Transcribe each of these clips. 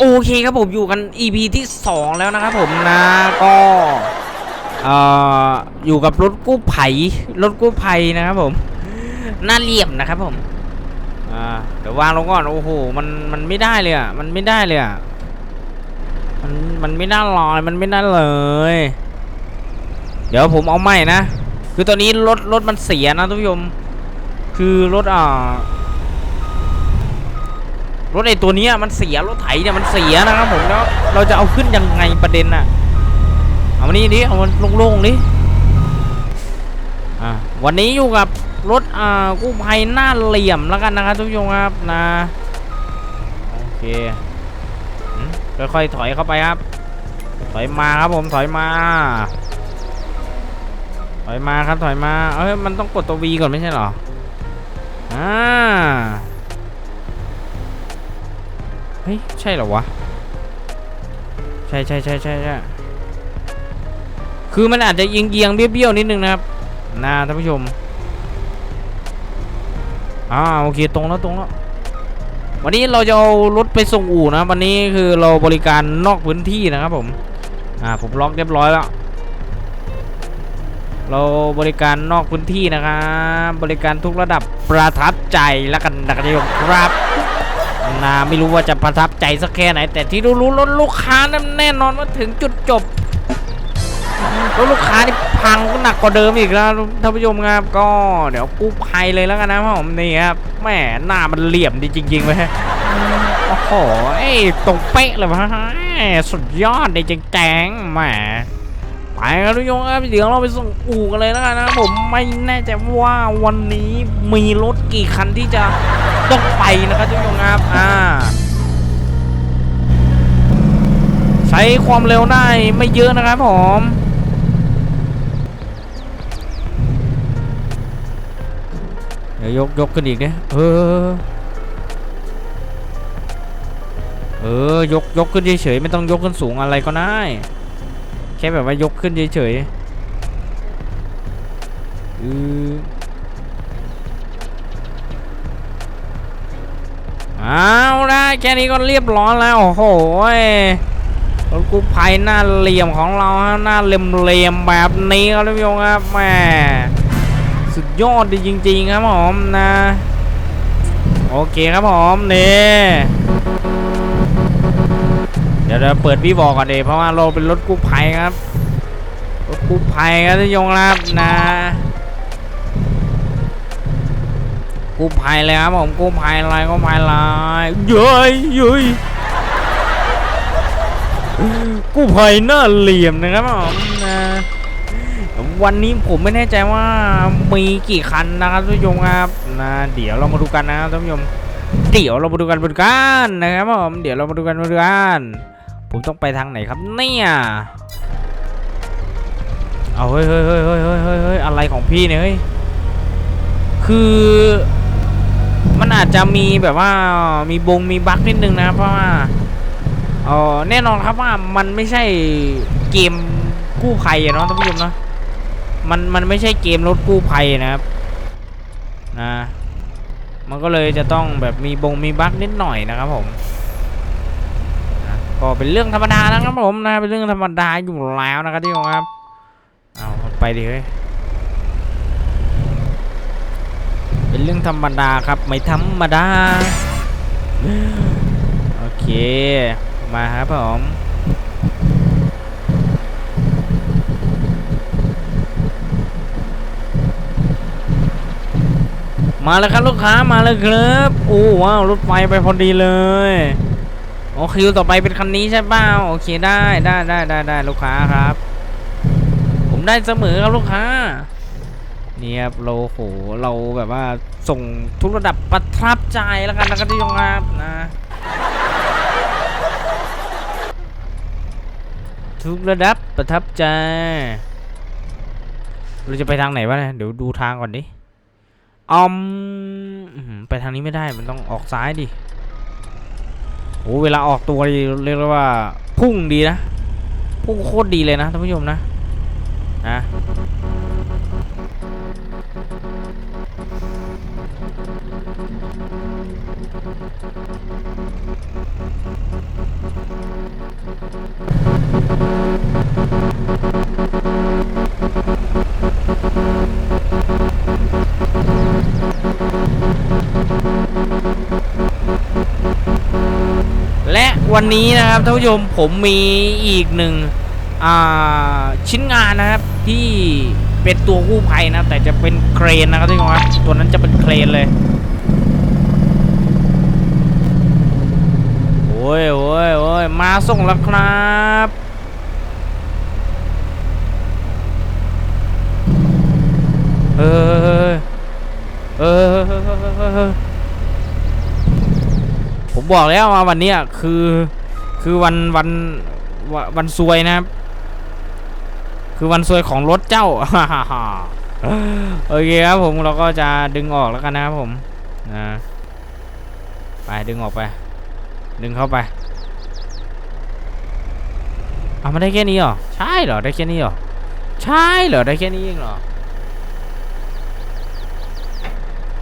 โอเคครับผมอยู่กัน EP ที่ 2 แล้วนะครับผมนะก็เอ่ออยู่กับรถกู้ไผ่รถกู้ภัยนะครับผมหน้าเหลี่ยมนะครับผมอ่าเดี๋ยววางลงก่อนโอ้โหมันมันไม่ได้เลยอะมันไม่ได้เลยอะมันมันไม่น่าลอยมันไม่น่าเลย เดี๋ยวผมเอาใหม่นะ คือตอนนี้รถรถมันเสียนะทุกผู้ชมคือรถอ่า รถไอตัวนี้มันเสียรถไถเนี่ยมันเสียนะครับผมแล้วเราจะเอาขึ้นยังไงประเด็นน่ะเอามานี่ดิเอามันโล่งๆดิอ่าวันนี้อยู่กับรถอ่ากู้ภัยหน้าเหลี่ยมแล้วกันนะครับทุกผู้ชมครับนะโอเคค่อยๆถอยเข้าไปครับ ถอยมาครับผมถอยมา ถอยมาครับถอยมาเอ้ยมันต้องกดตัว V ก่อนไม่ใช่หรออ่า ฮ้ย ใช่เหรอวะ ใช่ใช่ใช่ใช่ใช่คือมันอาจจะเอียงเอียงๆเบี้ยวๆนิดนึงนะครับนะท่านผู้ชมอ่าโอเคตรงแล้วตรงแล้ววันนี้เราจะเอารถไปส่งอู่นะวันนี้คือเราบริการนอกพื้นที่นะครับผมอ่าผมล็อกเรียบร้อยแล้ว เราบริการนอกพื้นที่นะครับบริการทุกระดับประทับใจแล้วกันนะครับท่านผู้ชมครับ นะไม่รู้ว่าจะประทับใจสักแค่ไหน แต่ที่รู้ๆรถลูกค้านั้นแน่นอนว่าถึงจุดจบรถลูกค้านี่พังก็หนักกว่าเดิมอีกแล้วท่านผู้ชมครับก็เดี๋ยวกู้ภัยเลยแล้วกันนะผมนี่ครับแหมหน้ามันเหลี่ยมดีจริงๆเว้ยโอ้โหตรงเป๊ะเลยวะสุดยอดเลยจริงแจงแหม ไปครับทุกคนครับเดี๋ยวเราไปส่งอู่กันเลยแล้วกันนะผมไม่แน่ใจว่าวันนี้มีรถกี่คันที่จะต้องไปนะครับทุกคนครับอ่าใช้ความเร็วได้ไม่เยอะนะครับผมเดี๋ยวยกยกขึ้นอีกเนี่ยเออ เออยกยกขึ้นเฉยๆไม่ต้องยกขึ้นสูงอะไรก็ได้ แค่แบบว่ายกขึ้นเฉยๆอือเอาละแค่นี้ก็เรียบร้อยแล้ว โอ้โหรถกู้ภัยหน้าเหลี่ยมของเราหน้าเหลี่ยมแบบนี้ครับท่านผู้ชมครับแหมสุดยอดดีจริง ๆ ครับผมนะ โอเคครับผมนี่ เดี๋ยวเราเปิดพี่บอก่อนเดเพราะว่าเราเป็นรถกู้ภัยครับ รถกู้ภัยครับท่านผู้ชมครับนะกู้ภัยเลยครับผมกู้ภัยอะไรกู้ภัยอะไรเย้ยเย้ยกู้ภัยหน้าเหลี่ยมนะครับผมนะวันนี้ผมไม่แน่ใจว่ามีกี่คันนะครับท่านผู้ชมครับนะเดี๋ยวเรามาดูกันนะครับท่านผู้ชมเดี๋ยวเรามาดูกันบนกันนะครับผมเดี๋ยวเรามาดูกันบนกัน ผมต้องไปทางไหนครับเนี่ยเอาเฮ้ยเฮ้ยเฮ้ยเฮ้ยเฮ้ยเฮ้ยอะไรของพี่เนี่ยเฮ้ยคือมันอาจจะมีแบบว่ามีบงมีบั๊กนิดนึงนะเพราะว่าเออแน่นอนครับว่ามันไม่ใช่เกมกู้ภัยเนาะท่านผู้ชมเนาะมันมันไม่ใช่เกมรถกู้ภัยนะครับนะมันก็เลยจะต้องแบบมีบงมีบั๊กนิดหน่อยนะครับผม ก็เป็นเรื่องธรรมดานะครับผมนะเป็นเรื่องธรรมดาอยู่แล้วนะครับที่ผมครับเอาไปดิเฮ้ยเป็นเรื่องธรรมดาครับไม่ธรรมดาโอเคมาครับผมมาแล้วครับลูกค้ามาเลยครับโอ้ว้าวรถไฟไปพอดีเลย โอคิวต่อไปเป็นคันนี้ใช่เปล่าโอเคได้ได้ได้ได้ได้ลูกค้าครับ ผมได้เสมอครับลูกค้านี่ครับเราโหเราแบบว่าส่งทุกระดับประทับใจแล้วกันนะครับที่ยงครับนะทุกระดับประทับใจ เราจะไปทางไหนวะเนี่ยเดี๋ยวดูทางก่อนดิอ้อหือไปทางนี้ไม่ได้มันต้องออกซ้ายดิ อ้เวลาออกตัวเรียกว่าพุ่งดีนะ พุ่งโคตรดีเลยนะท่านผู้ชมนะนะ วันนี้นะครับท่านผู้ชมผมมีอีกหนึ่งชิ้นงานนะครับที่เป็นตัวกู้ภัยนะ แต่จะเป็นเครนนะครับท่านผู้ชมครับตัวนั้นจะเป็นเครนเลยโอ้ยโอ้ยโอ้ยมาส่งแล้วครับเอออ ผม บอกแล้วว่าวันนี้คือ คือวันวันวันซวยนะครับ คือวันซวยของรถเจ้าโอเคครับผมเราก็จะดึงออกแล้วกันนะครับผมนะไปดึงออกไป ดึงเข้าไปเอามาได้แค่นี้เหรอใช่เหรอได้แค่นี้เหรอใช่เหรอได้แค่นี้เองเหรอ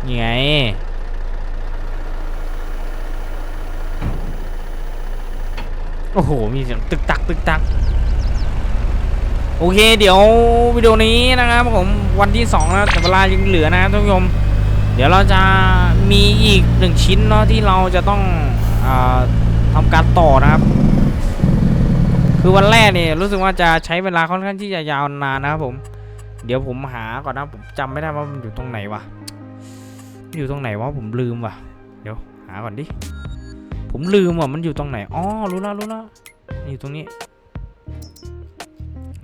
นี่ไง โอ้โห มีเสียงตึกตักตึกตัก โอเค เดี๋ยววิดีโอนี้นะครับผมวันที่2แล้วแต่เวลายังเหลือนะครับท่านผู้ชม เดี๋ยวเราจะมีอีกหนึ่งชิ้นเนาะที่เราจะต้องอทำการต่อนะครับ คือวันแรกเนี่ยรู้สึกว่าจะใช้เวลาค่อนข้างที่จะยาวนานนะครับผม เดี๋ยวผมหาก่อนนะผมจำไม่ได้ว่ามันอยู่ตรงไหนวะอยู่ตรงไหนวะผมลืมว่ะ เดี๋ยวหาก่อนดิ ผมลืมว่ามันอยู่ตรงไหนอ๋อรู้แล้วรู้แล้วอยู่ตรงนี้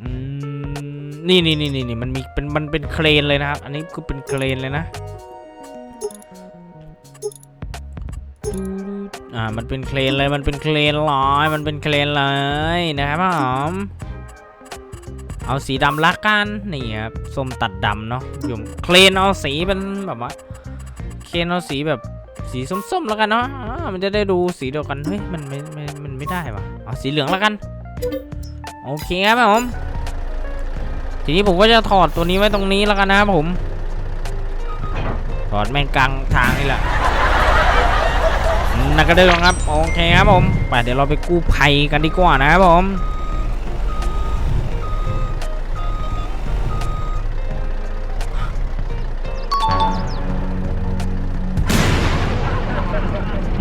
อืมนี่นี่นี่นี่นี่มันมีเป็นมันเป็นเครนเลยนะครับ อันนี้คือเป็นเครนเลยนะอ่ามันเป็นเครนเลยมันเป็นเครนลอยมันเป็นเครนเลยนะครับผมเอาสีดำละกันนี่ครับส้มตัดดำเนาะอยู่เครนเอาสีเป็นแบบว่าเครนเอาสีแบบ สีส้มๆแล้วกันเนาะมันจะได้ดูสีเดียวกัน เฮ้ย มันไม่ไม่มันไม่ได้วะเอาสีเหลืองแล้วกัน โอเคครับผม ทีนี้ผมก็จะถอดตัวนี้ไว้ตรงนี้แล้วกันนะครับผม ถอดแม่งกลางทางนี่แหละนักกระเดิงครับ โอเคครับผม ไปเดี๋ยวเราไปกู้ภัยกันดีกว่านะครับผม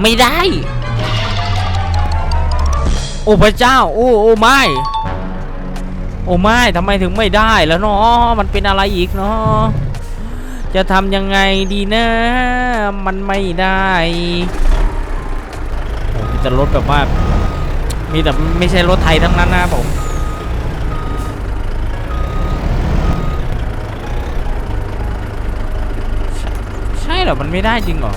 ไม่ได้ โอ้พระเจ้า โอ้โอ้ไม่โอ้ไม่ทำไมถึงไม่ได้แล้วเนาะมันเป็นอะไรอีกเนาะจะทำยังไงดีนะ มันไม่ได้โอ้มีแต่รถแบบว่า มีแต่ไม่ใช่รถไทยทั้งนั้นนะผมใช่เหรอ มันไม่ได้จริงเหรอ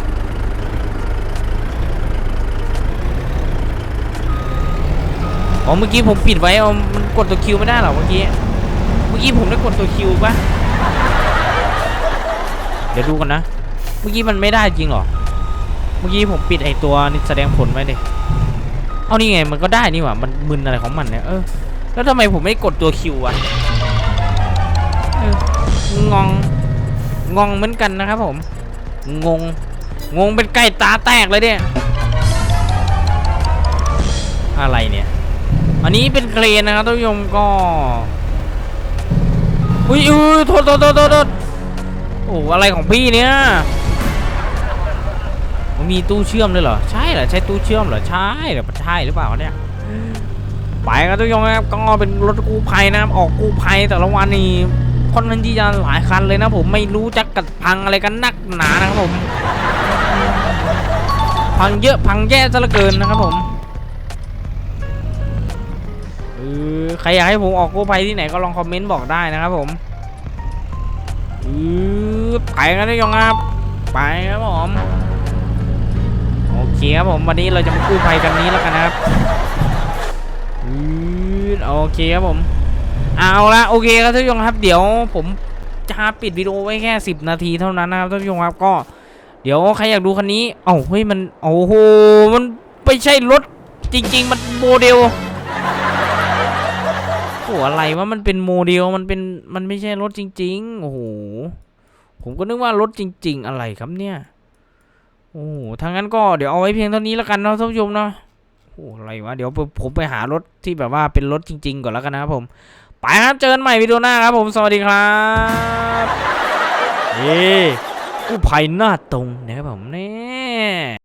อ๋อเมื่อกี้ผมปิดไว้เอามันกดตัวคิวไม่ได้เหรอเมื่อกี้ เมื่อกี้ผมได้กดตัวคิวปะเดี๋ยวดูกันนะ เมื่อกี้มันไม่ได้จริงหรอ เมื่อกี้ผมปิดไอตัวนี่แสดงผลไว้เดิเอานี่ไงมันก็ได้นี่หว่า มันมึนอะไรของมันเนี่ย เออ แล้วทำไมผมไม่กดตัวคิววะงง งงเหมือนกันนะครับผม งง งงเป็นไก่ตาแตกเลยเนี่ย อะไรเนี่ย อันนี้เป็นเครนนะครับท่านผู้ชมก็ อุ้ยอุ้ยโทษโทษโทษโทษโทษโอ้อะไรของพี่เนี่ยมันมีตู้เชื่อมด้วยเหรอ ใช่เหรอ ใช่ตู้เชื่อมเหรอ ใช่เหรอใช่หรือเปล่าเนี่ย ไปครับท่านผู้ชมครับก็เป็นรถกู้ภัยนะครับ ออกกู้ภัยแต่ละวันนี่ค่อนข้างที่จะหลายคันเลยนะผมไม่รู้จักกัดพังอะไรกันนักหนานะครับผม พังเยอะพังแย่ซะเหลือเกินนะครับผม ครอยากให้ผมออกกู้ภัยที่ไหนก็ลองคอมเมนต์บอกได้นะครับผมเออไปกันได้ยังครับไปครับผมโอเคครับผมวันนี้เราจะมากู้ภัยกันนี้แล้วกันนะครับอือโอเคครับผมเอาละโอเคครับท่านผู้ชมครับ เดี๋ยวผมจะปิดวิดีโอไว้แค่ 10 นาทีเท่านั้นนะครับท่านผู้ชมครับก็ เดี๋ยวใครอยากดูคันนี้เอ้าเฮ้ยมันโอ้โหมันไม่ใช่รถจริง ๆ มันโมเดล อะไรว่ามันเป็นโมเดลมันเป็นมันไม่ใช่รถจริง ๆ โอ้โหผมก็นึกว่ารถจริง ๆ อะไรครับเนี่ยโอ้โหทางนั้นก็เดี๋ยวเอาไว้เพียงเท่านี้แล้วกันนะท่านผู้ชมเนาะโอ้อะไรวะเดี๋ยวผมไปหารถที่แบบว่าเป็นรถจริง ๆ ก่อนแล้วกันนะครับผม ไปครับเจอกันใหม่วิดีโอหน้าครับผมสวัสดีครับเย้กู้ภัยหน้าตรงนะครับผมเนี่ย